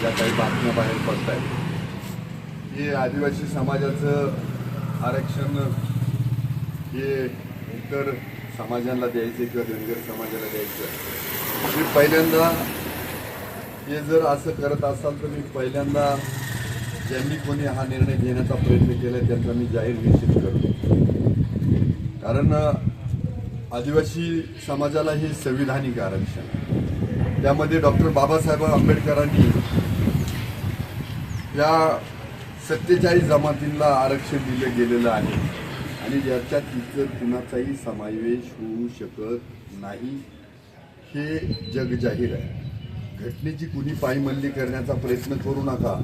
ज्या काही बातम्या बाहेर पडत आहेत हे आदिवासी समाजाचं आरक्षण हे इतर समाजाला द्यायचं किंवा धनगर समाजाला द्यायचं. मी पहिल्यांदा हे जर असं करत असाल तर मी पहिल्यांदा ज्यांनी कोणी हा निर्णय घेण्याचा प्रयत्न केला त्यांचा मी जाहीर निश्चित करतो. कारण आदिवासी समाजाला हे संविधानिक आरक्षण त्यामध्ये डॉक्टर बाबासाहेब आंबेडकरांनी या सत्तेचाळीस जमातींना आरक्षण दिलं गेलेलं आहे. आणि ज्याच्यात इतर कुणाचाही समावेश होऊ शकत नाही हे जग जाहीर आहे. घटनेची कुणी पायमल्ली करण्याचा प्रयत्न करू नका.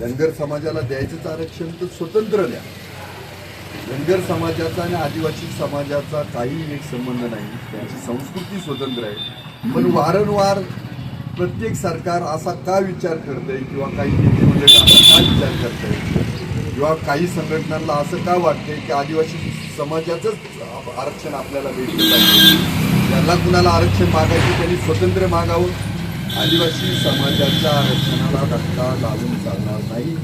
धनगर समाजाला द्यायचंच आरक्षण तर स्वतंत्र द्या. धनगर समाजाचा आणि आदिवासी समाजाचा काही एक संबंध नाही. त्यांची संस्कृती स्वतंत्र आहे. पण वारंवार प्रत्येक सरकार असा का विचार करतंय किंवा काही नेते मंडळी असा का विचार करतंय? किंवा काही संघटनांना असं का वाटतंय की आदिवासी समाजाचंच आरक्षण आपल्याला भेटलं पाहिजे ज्यांना कुणाला आरक्षण मागायचं त्यांनी स्वतंत्र मागावं. आदिवासी समाजाच्या आरक्षणाला धक्का लावून चालणार नाही.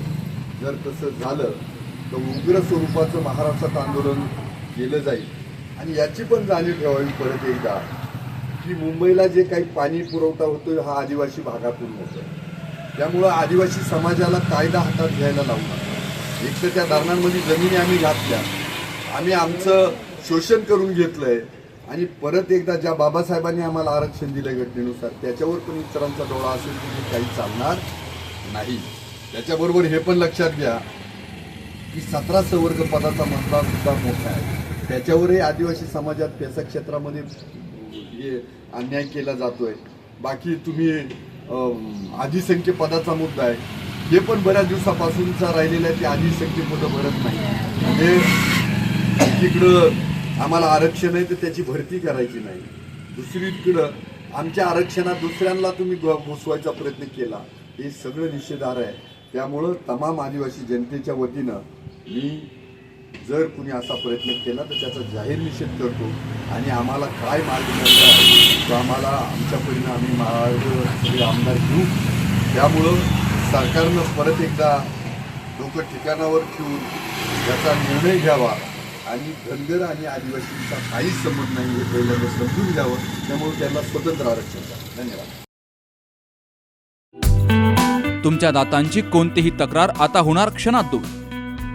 जर तसं झालं तर उग्र स्वरूपाचं महाराष्ट्रात आंदोलन केलं जाईल. आणि याची पण जाणीव ठेवावी परत एकदा. की मुंबईला जे काही पाणी पुरवठा होतोय हा आदिवासी भागातून होतो त्यामुळं आदिवासी समाजाला कायदा हातात घ्यायला लावला एक तर त्या धरणांमध्ये जमिनी आम्ही घातल्या. आम्ही आमचं शोषण करून घेतलंय आणि परत एकदा ज्या बाबासाहेबांनी आम्हाला आरक्षण दिलं घटनेनुसार त्याच्यावर पण इतरांचा डोळा असेल की काही चालणार नाही. त्याच्याबरोबर हे पण लक्षात घ्या की सतरा सवर्ग पदाचा मतदार सुद्धा मोठा आहे. त्याच्यावरही आदिवासी समाजात पेसा क्षेत्रामध्ये हे अन्याय केला जातोय. बाकी तुम्ही आदिसंख्य पदाचा मुद्दा आहे. हे पण बऱ्याच दिवसापासूनचा राहिलेला आहे ते आदिसंख्य पदं भरत नाही. म्हणजे एकीकडं आम्हाला आरक्षण आहे तर त्याची भरती करायची नाही. दुसरीकडं आमच्या आरक्षणात दुसऱ्यांना तुम्ही घुसवायचा प्रयत्न केला. हे सगळं निषेधार आहे. त्यामुळं तमाम आदिवासी जनतेच्या वतीनं मी जर कुणी असा प्रयत्न केला तर त्याचा जाहीर निषेध करतो. आणि आम्हाला काय मार्ग मिळाला तो आम्हाला आमच्या परीनं आम्ही मार्ग सगळे आमदार घेऊ. त्यामुळं सरकारनं परत एकदा डोकं ठिकाणावर ठेवून याचा निर्णय घ्यावा. आणि धनगर आणि आदिवासींचा काहीच संबंध नाही हे पहिल्यांदा समजून घ्यावं. त्यामुळे त्यांना स्वतंत्र आरक्षण द्या. धन्यवाद. तुमच्या दातांची कोणतीही तक्रार आता होणार क्षणात दूर